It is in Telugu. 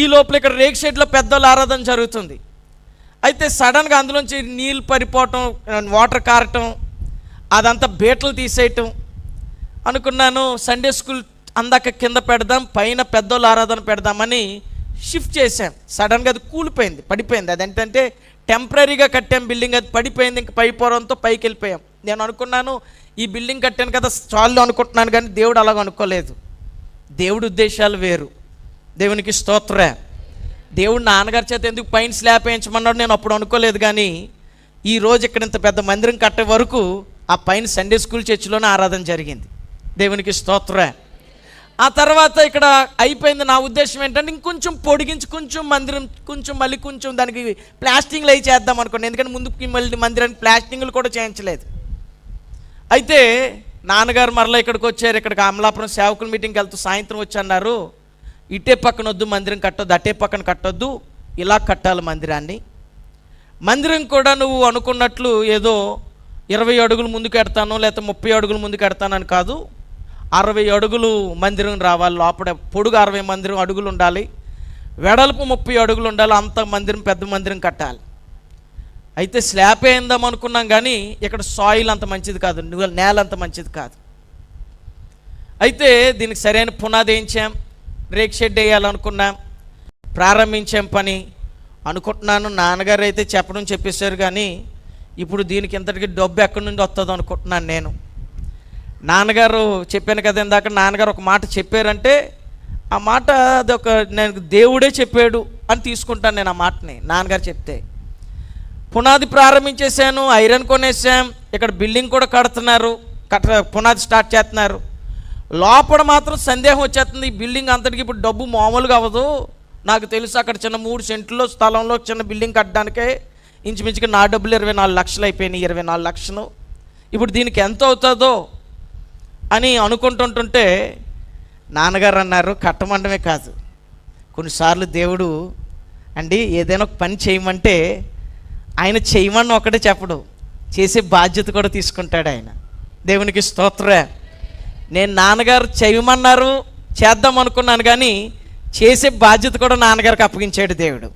ఈ లోపల ఇక్కడ రేక్ షెడ్లో పెద్దోళ్ళ ఆరాధన జరుగుతుంది. అయితే సడన్గా అందులోంచి నీళ్ళు పడిపోవటం వాటర్ కారటం అదంతా బీటలు తీసేయటం అనుకున్నాను. సండే స్కూల్ అందాక కింద పెడదాం పైన పెద్దోళ్ళు ఆరాధన పెడదామని షిఫ్ట్ చేశాం. సడన్గా అది కూలిపోయింది పడిపోయింది. అది ఏంటంటే టెంపరీగా కట్టాం బిల్డింగ్ అది పడిపోయింది. ఇంక పై పొరంతో పైకి వెళ్ళిపోయాం. నేను అనుకున్నాను ఈ బిల్డింగ్ కట్టాను కదా చాలు అనుకుంటున్నాను కానీ దేవుడు అలాగ అనుకోలేదు. దేవుడు ఉద్దేశాలు వేరు. దేవునికి స్తోత్రే. దేవుడు నాన్నగారి చేత ఎందుకు పైన స్లాబ్ వేయించమన్నాడు నేను అప్పుడు అనుకోలేదు కానీ ఈ రోజు ఇక్కడ ఇంత పెద్ద మందిరం కట్టే వరకు ఆ పైన సండే స్కూల్ చర్చిలోనే ఆరాధన జరిగింది. దేవునికి స్తోత్రే. ఆ తర్వాత ఇక్కడ అయిపోయింది నా ఉద్దేశం ఏంటంటే ఇంకొంచెం పొడిగించి కొంచెం మందిరం కొంచెం మళ్ళీ కొంచెం దానికి ప్లాస్టింగ్లు అవి చేద్దాం అనుకోండి ఎందుకంటే ముందుకి మళ్ళీ మందిరానికి ప్లాస్టింగ్లు కూడా చేయించలేదు. అయితే నాన్నగారు మరలా ఇక్కడికి వచ్చారు. ఇక్కడికి అమలాపురం సేవకుల మీటింగ్కి వెళ్తూ సాయంత్రం వచ్చి అన్నారు. ఇటే పక్కన వద్దు మందిరం కట్టొద్దు అటే పక్కన కట్టొద్దు ఇలా కట్టాలి మందిరాన్ని. మందిరం కూడా నువ్వు అనుకున్నట్లు ఏదో ఇరవై అడుగులు ముందుకు ఎడతాను లేకపోతే ముప్పై అడుగులు ముందుకు ఎడతానని కాదు. అరవై అడుగులు మందిరం రావాలి లోపల పొడుగు అరవై మందిరం అడుగులు ఉండాలి. వెడల్పు ముప్పై అడుగులు ఉండాలి అంత మందిరం పెద్ద మందిరం కట్టాలి. అయితే స్లాబ్ అయిందాం అనుకున్నాం కానీ ఇక్కడ సాయిల్ అంత మంచిది కాదు నువ్వు నేల అంత మంచిది కాదు. అయితే దీనికి సరైన పునాది ఏం చేయం రేక్ షెడ్ వేయాలనుకున్నాం ప్రారంభించాం పని అనుకుంటున్నాను. నాన్నగారు అయితే చెప్పడం చెప్పేశారు కానీ ఇప్పుడు దీనికి ఇంతటికి డబ్బు ఎక్కడి నుండి వస్తుందో అనుకుంటున్నాను నేను. నాన్నగారు చెప్పాను కదా ఇందాక నాన్నగారు ఒక మాట చెప్పారంటే ఆ మాట అది ఒక నేను దేవుడే చెప్పాడు అని తీసుకుంటాను నేను ఆ మాటని నాన్నగారు చెప్తే. పునాది ప్రారంభించేశాను ఐరన్ కొనేసాం ఇక్కడ బిల్డింగ్ కూడా కడుతున్నారు కట్ట పునాది స్టార్ట్ చేస్తున్నారు. లోపల మాత్రం సందేహం వచ్చేస్తుంది. ఈ బిల్డింగ్ అంతటికి ఇప్పుడు డబ్బు మామూలుగా అవ్వదు. నాకు తెలుసు అక్కడ చిన్న మూడు సెంట్లో స్థలంలో చిన్న బిల్డింగ్ కట్టడానికే ఇంచుమించుగా నా డబ్బులు ఇరవై నాలుగు లక్షలు అయిపోయినాయి ఇరవై నాలుగు లక్షలు. ఇప్పుడు దీనికి ఎంత అవుతుందో అని అనుకుంటుంటుంటే నాన్నగారు అన్నారు కట్టమండమే కాదు. కొన్నిసార్లు దేవుడు అండి ఏదైనా ఒక పని చేయమంటే ఆయన చేయమని ఒకటే చెప్పడు. చేసే బాధ్యత కూడా తీసుకుంటాడు ఆయన. దేవునికి స్తోత్ర. నేను నాన్నగారు చేయమన్నారు చేద్దాం అనుకున్నాను కానీ చేసే బాధ్యత కూడా నాన్నగారికి అప్పగించాడు దేవుడు.